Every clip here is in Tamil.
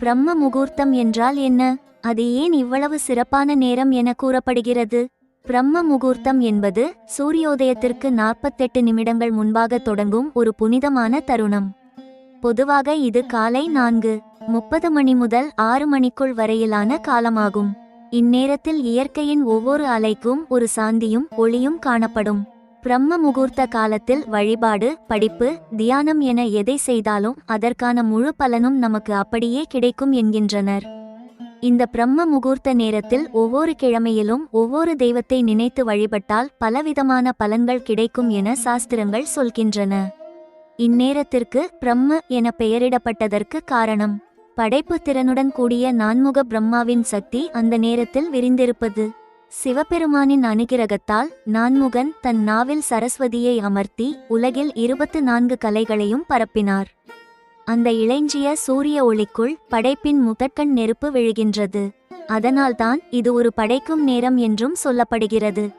பிரம்ம முகூர்த்தம் என்றால் என்ன? அது ஏன் இவ்வளவு சிறப்பான நேரம் என கூறப்படுகிறது? பிரம்ம முகூர்த்தம் என்பது சூரியோதயத்திற்கு நாற்பத்தெட்டு நிமிடங்கள் முன்பாக தொடங்கும் ஒரு புனிதமான தருணம். பொதுவாக இது காலை நான்கு முப்பது மணி முதல் ஆறு மணிக்குள் வரையிலான காலமாகும். இந்நேரத்தில் இயற்கையின் ஒவ்வொரு அலைக்கும் ஒரு சாந்தியும் ஒளியும் காணப்படும். பிரம்ம முகூர்த்த காலத்தில் வழிபாடு படிப்பு தியானம் என எதை செய்தாலும் அதற்கான முழு பலனும் நமக்கு அப்படியே கிடைக்கும் என்கின்றனர். இந்த பிரம்ம முகூர்த்த நேரத்தில் ஒவ்வொரு கிழமையிலும் ஒவ்வொரு தெய்வத்தை நினைத்து வழிபட்டால் பலவிதமான பலன்கள் கிடைக்கும் என சாஸ்திரங்கள் சொல்கின்றன. இந்நேரத்திற்கு பிரம்ம என பெயரிடப்பட்டதற்கு காரணம் படைப்பு திறனுடன் கூடிய நான்முக பிரம்மாவின் சக்தி அந்த நேரத்தில் விரிந்திருப்பது. சிவபெருமானின் அனுகிரகத்தால் நான்முகன் தன் நாவில் சரஸ்வதியை அமர்த்தி உலகில் இருபத்து நான்கு கலைகளையும் பரப்பினார். அந்த இளைஞ்சிய சூரிய ஒளிக்குள் படைப்பின் முதற்கண் நெருப்பு விழுகின்றது. அதனால்தான் இது ஒரு படைக்கும் நேரம் என்றும் சொல்லப்படுகிறது.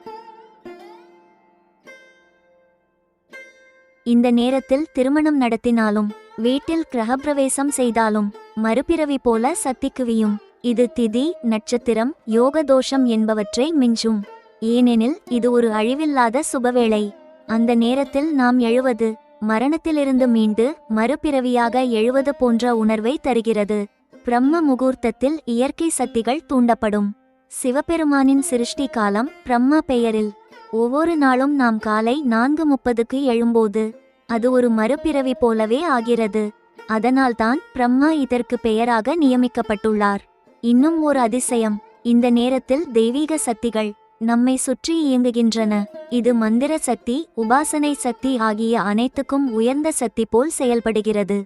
இந்த நேரத்தில் திருமணம் நடத்தினாலும் வீட்டில் கிரகப்பிரவேசம் செய்தாலும் மறுபிறவி போல சத்திக்குவியும். இது திதி நட்சத்திரம் யோக தோஷம் என்பவற்றை மிஞ்சும். ஏனெனில் இது ஒரு அழிவில்லாத சுபவேளை. அந்த நேரத்தில் நாம் எழுவது மரணத்திலிருந்து மீண்டு மறுபிறவியாக எழுவது போன்ற உணர்வை தருகிறது. பிரம்ம முகூர்த்தத்தில் இயற்கை சக்திகள் தூண்டப்படும். சிவபெருமானின் சிருஷ்டி காலம் பிரம்மா பெயரில். ஒவ்வொரு நாளும் நாம் காலை நான்கு முப்பதுக்கு எழும்போது அது ஒரு மறுபிறவி போலவே ஆகிறது. அதனால்தான் பிரம்மா இதற்கு பெயராக நியமிக்கப்பட்டுள்ளார். இன்னும் ஒரு அதிசயம். இந்த நேரத்தில் தெய்வீக சக்திகள் நம்மை சுற்றி இயங்குகின்றன. இது மந்திர சக்தி உபாசனை சக்தி ஆகிய அனைத்துக்கும் உயர்ந்த சக்தி போல் செயல்படுகிறது.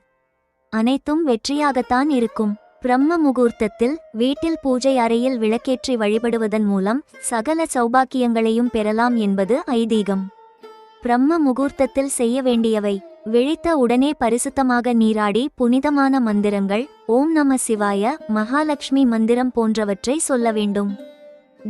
அனைத்தும் வெற்றியாகத்தான் இருக்கும். பிரம்ம முகூர்த்தத்தில் வீட்டில் பூஜை அறையில் விளக்கேற்றி வழிபடுவதன் மூலம் சகல சௌபாக்கியங்களையும் பெறலாம் என்பது ஐதீகம். பிரம்ம முகூர்த்தத்தில் செய்ய வேண்டியவை விழித்த உடனே பரிசுத்தமாக நீராடி புனிதமான மந்திரங்கள் ஓம் நம சிவாய மகாலட்சுமி மந்திரம் போன்றவற்றை சொல்ல வேண்டும்.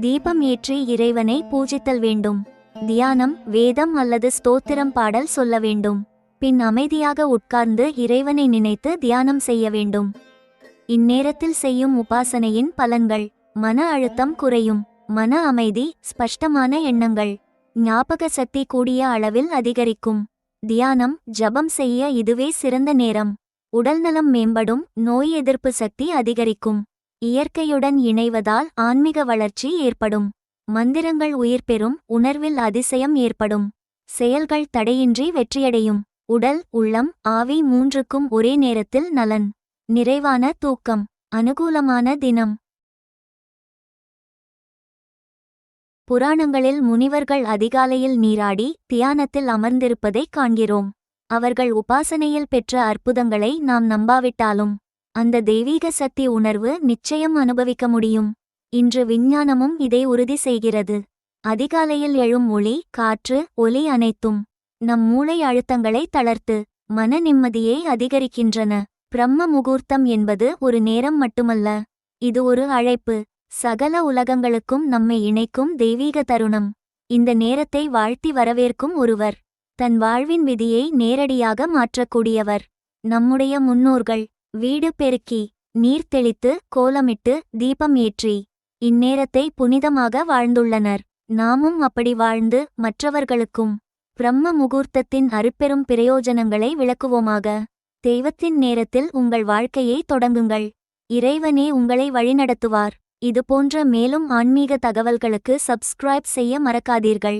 தீபம் ஏற்றி இறைவனை பூஜித்தல் வேண்டும். தியானம் வேதம் அல்லது ஸ்தோத்திரம் பாடல் சொல்ல வேண்டும். பின் அமைதியாக உட்கார்ந்து இறைவனை நினைத்து தியானம் செய்ய வேண்டும். இந்நேரத்தில் செய்யும் உபாசனையின் பலன்கள் மன அழுத்தம் குறையும் மன அமைதி ஸ்பஷ்டமான எண்ணங்கள் ஞாபக சக்தி கூடிய அளவில் அதிகரிக்கும். தியானம் ஜபம் செய்ய இதுவே சிறந்த நேரம். உடல்நலம் மேம்படும் நோய் எதிர்ப்பு சக்தி அதிகரிக்கும். இயற்கையுடன் இணைவதால் ஆன்மீக வளர்ச்சி ஏற்படும். மந்திரங்கள் உயிர் பெறும் உணர்வில் அதிசயம் ஏற்படும். செயல்கள் தடையின்றி வெற்றியடையும். உடல் உள்ளம் ஆவி மூன்றுக்கும் ஒரே நேரத்தில் நலன். நிறைவான தூக்கம். அனுகூலமான தினம். புராணங்களில் முனிவர்கள் அதிகாலையில் நீராடி தியானத்தில் அமர்ந்திருப்பதைக் காண்கிறோம். அவர்கள் உபாசனையில் பெற்ற அற்புதங்களை நாம் நம்பாவிட்டாலும் அந்த தெய்வீக சக்தி உணர்வு நிச்சயம் அனுபவிக்க முடியும். இன்று விஞ்ஞானமும் இதை உறுதி செய்கிறது. அதிகாலையில் எழும் ஒளி காற்று ஒலி அனைத்தும் நம் மூளை அழுத்தங்களை தளர்த்து மன நிம்மதியை அதிகரிக்கின்றன. பிரம்ம முகூர்த்தம் என்பது ஒரு நேரம் மட்டுமல்ல இது ஒரு அழைப்பு. சகல உலகங்களுக்கும் நம்மை இணைக்கும் தெய்வீக தருணம். இந்த நேரத்தை வாழ்த்தி வரவேற்கும் ஒருவர். தன் வாழ்வின் விதியை நேரடியாக மாற்றக்கூடியவர். நம்முடைய முன்னோர்கள். வீடு பெருக்கி நீர் தெளித்து கோலமிட்டு தீபம் ஏற்றி இந்நேரத்தை புனிதமாக வாழ்ந்துள்ளனர். நாமும் அப்படி வாழ்ந்து மற்றவர்களுக்கும் பிரம்ம முகூர்த்தத்தின் அருப்பெரும் பிரயோஜனங்களை விளக்குவோமாக. தெய்வத்தின் நேரத்தில் உங்கள் வாழ்க்கையை தொடங்குங்கள். இறைவனே உங்களை வழிநடத்துவார். இதுபோன்ற மேலும் ஆன்மீக தகவல்களுக்கு சப்ஸ்கிரைப் செய்ய மறக்காதீர்கள்.